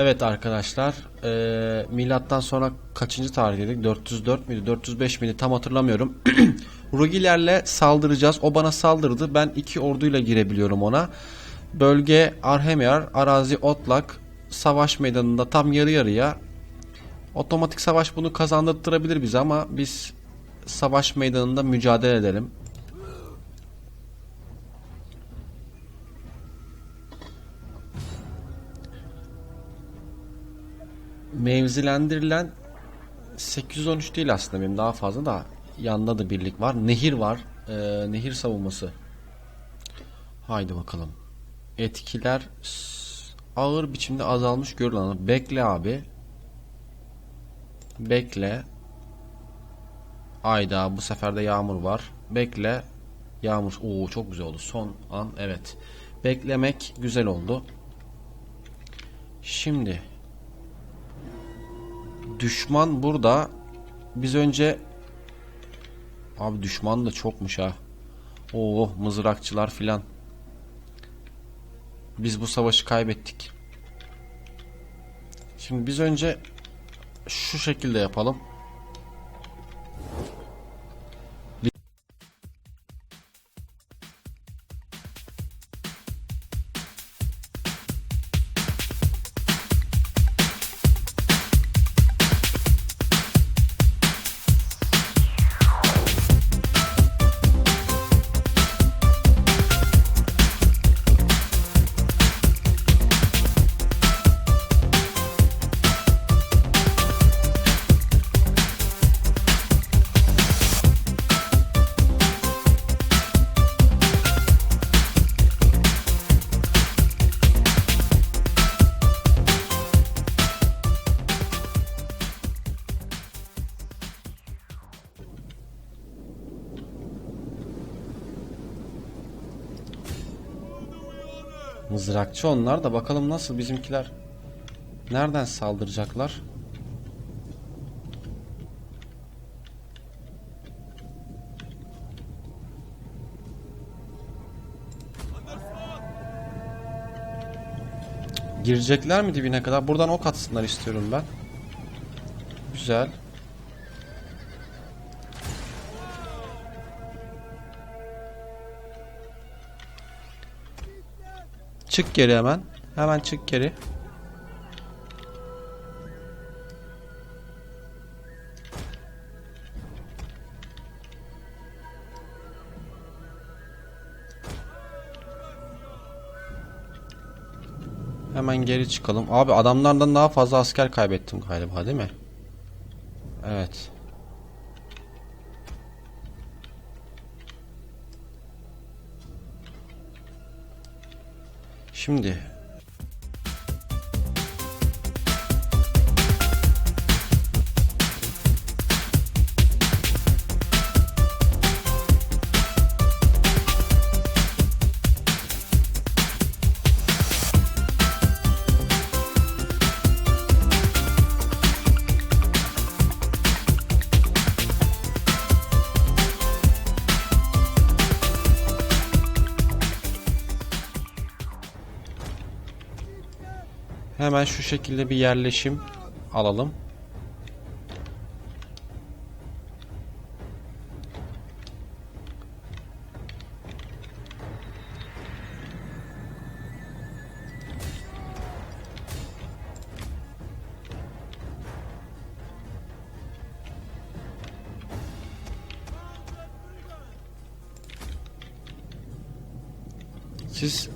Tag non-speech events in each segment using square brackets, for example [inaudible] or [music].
Evet arkadaşlar, eee, milattan sonra kaçıncı tarihteydik? 404 müydü, 405 miydi tam hatırlamıyorum. [clears throat] Rugilerle saldıracağız. O bana saldırdı. Ben iki orduyla girebiliyorum ona. Bölge Arhemyar, arazi Otlak, savaş meydanında tam yarı yarıya. Otomatik savaş bunu kazandırtırabilir bize ama biz savaş meydanında mücadele edelim. Mevzilendirilen 813 değil aslında benim daha fazla da yanında da birlik var. Nehir var. Ee, nehir savunması. Haydi bakalım. Etkiler ağır biçimde azalmış görülen. Bekle abi. Bekle. Ayda bu sefer de yağmur var. Bekle. Yağmur. Oo çok güzel oldu. Son an evet. Beklemek güzel oldu. Şimdi Düşman burada. Biz önce Abi düşman da çokmuş ha. Oo mızrakçılar filan. Biz bu savaşı kaybettik. Şimdi biz önce şu şekilde yapalım. Mızrakçı onlar da bakalım nasıl bizimkiler nereden saldıracaklar? Girecekler mi dibine kadar? Buradan ok atsınlar istiyorum ben. Güzel. Çık geri hemen. Hemen çık geri. Hemen geri çıkalım. Abi adamlardan daha fazla asker kaybettim galiba değil mi? Evet. Şimdi hemen şu şekilde bir yerleşim alalım. Siz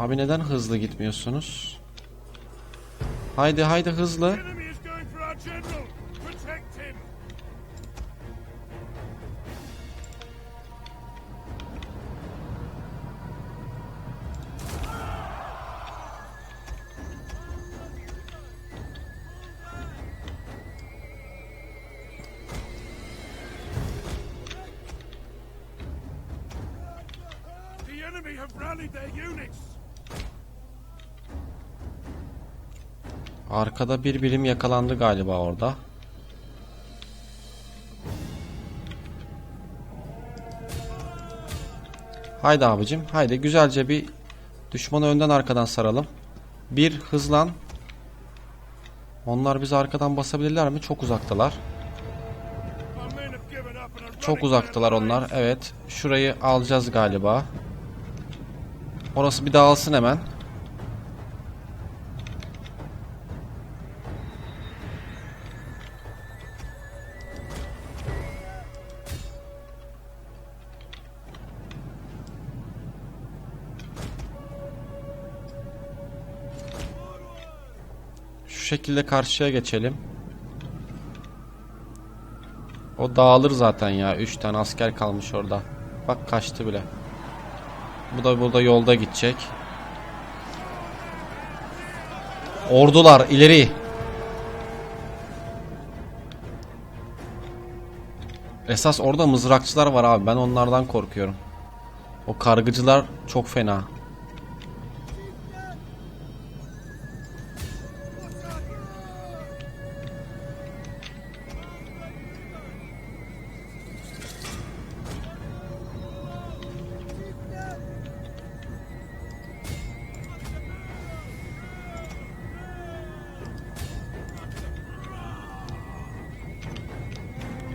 Abi neden hızlı gitmiyorsunuz? Haydi haydi hızlı. The enemy have rallied their units. Arkada bir birim yakalandı galiba orada. Haydi abicim haydi güzelce bir Düşmanı önden arkadan saralım. Bir hızlan. Onlar bizi arkadan basabilirler mi? Çok uzaktalar. Çok uzaktalar onlar. Evet. Şurayı alacağız galiba. Orası bir dağılsın hemen. Şekilde karşıya geçelim. O dağılır zaten ya. 3 tane asker kalmış orada. Bak kaçtı bile. Bu da burada yolda gidecek. Ordular ileri. Esas orada mızrakçılar var abi. Ben onlardan korkuyorum. O kargıcılar çok fena.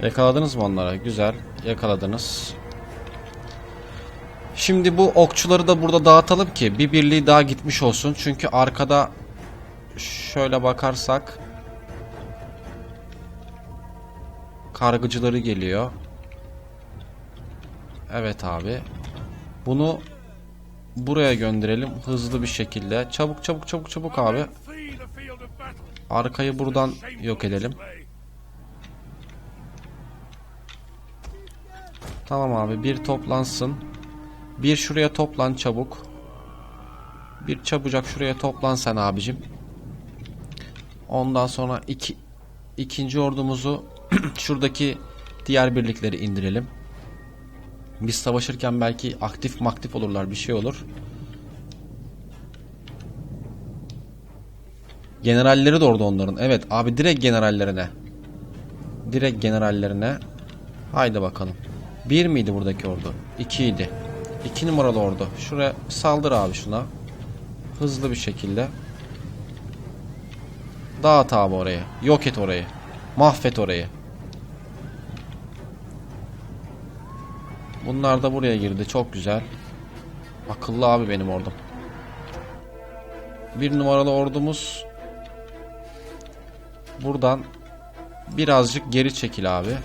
Yakaladınız mı onları? Güzel. Yakaladınız. Şimdi bu okçuları da burada dağıtalım ki bir birliği daha gitmiş olsun. Çünkü arkada şöyle bakarsak kargıcıları geliyor. Evet abi. Bunu buraya gönderelim hızlı bir şekilde. Çabuk çabuk çabuk çabuk abi. Arkayı buradan yok edelim. Tamam abi bir toplansın. Bir şuraya toplan çabuk. Bir çabucak şuraya toplan sen abicim. Ondan sonra iki, ikinci ordumuzu [clears throat] şuradaki diğer birlikleri indirelim. Biz savaşırken belki aktif maktif olurlar bir şey olur. Generalleri de orada onların. Evet abi direkt generallerine. Direkt generallerine. Haydi bakalım. Bir miydi buradaki ordu? İkiydi. İki numaralı ordu. Şuraya saldır abi şuna. Hızlı bir şekilde. Dağıt abi orayı. Yok et orayı. Mahvet orayı. Bunlar da buraya girdi. Çok güzel. Akıllı abi benim ordum. Bir numaralı ordumuz buradan birazcık geri çekil abi.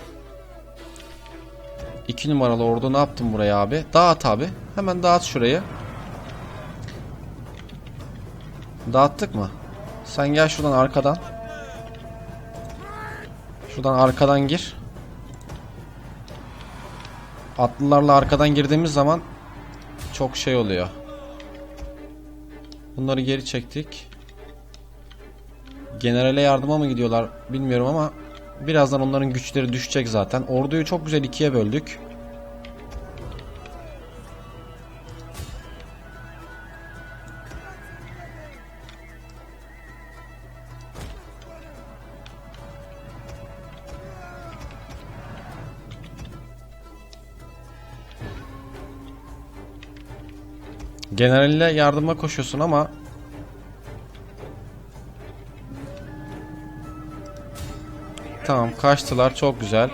2 numaralı ordu ne yaptın buraya abi? Dağıt abi. Hemen dağıt şurayı. Dağıttık mı? Sen gel şuradan arkadan. Şuradan arkadan gir. Atlılarla arkadan girdiğimiz zaman çok şey oluyor. Bunları geri çektik. Generale yardıma mı gidiyorlar bilmiyorum ama birazdan onların güçleri düşecek zaten. Orduyu çok güzel ikiye böldük. Generalle yardıma koşuyorsun ama Tamam kaçtılar çok güzel.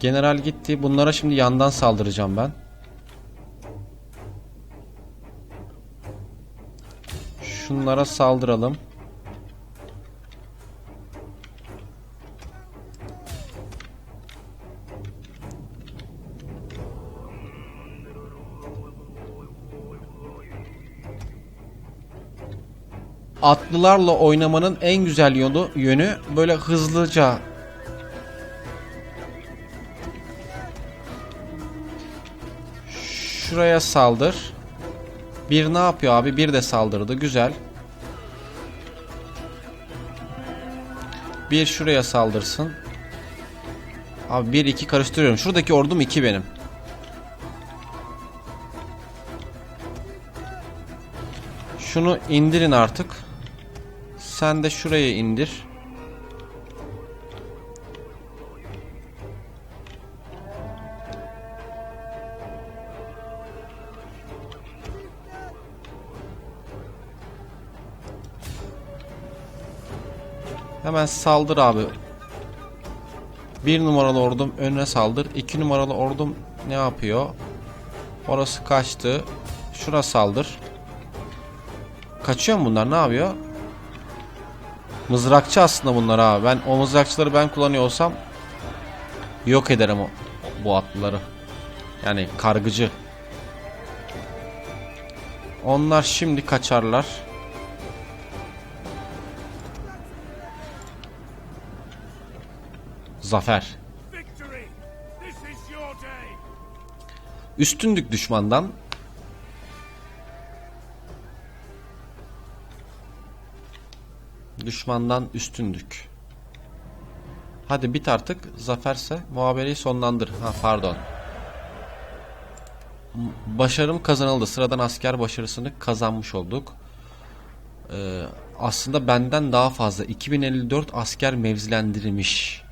General gitti. Bunlara şimdi yandan saldıracağım ben. Şunlara saldıralım. Atlılarla oynamanın en güzel yolu yönü böyle hızlıca Şuraya saldır. Bir ne yapıyor abi? Bir de saldırdı. Güzel. Bir şuraya saldırsın. Abi bir iki karıştırıyorum. Şuradaki ordum iki benim. Şunu indirin artık. Sen de şuraya indir. Hemen saldır abi. Bir numaralı ordum önüne saldır. İki numaralı ordum ne yapıyor? Orası kaçtı. Şura saldır. Kaçıyor mu bunlar? Ne yapıyor? Mızrakçı aslında bunlar abi. Ben o mızrakçıları ben kullanıyor olsam yok ederim o, bu atlıları. Yani kargıcı. Onlar şimdi kaçarlar. Zafer. Üstünlük düşmandan. Düşmandan üstündük. Hadi bit artık. Zaferse muhabereyi sonlandır. Ha pardon. Başarım kazanıldı. Sıradan asker başarısını kazanmış olduk. Ee, aslında benden daha fazla. 2054 asker mevzilendirilmiş.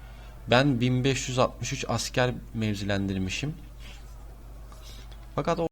Ben 1563 asker mevzilendirmişim. Fakat o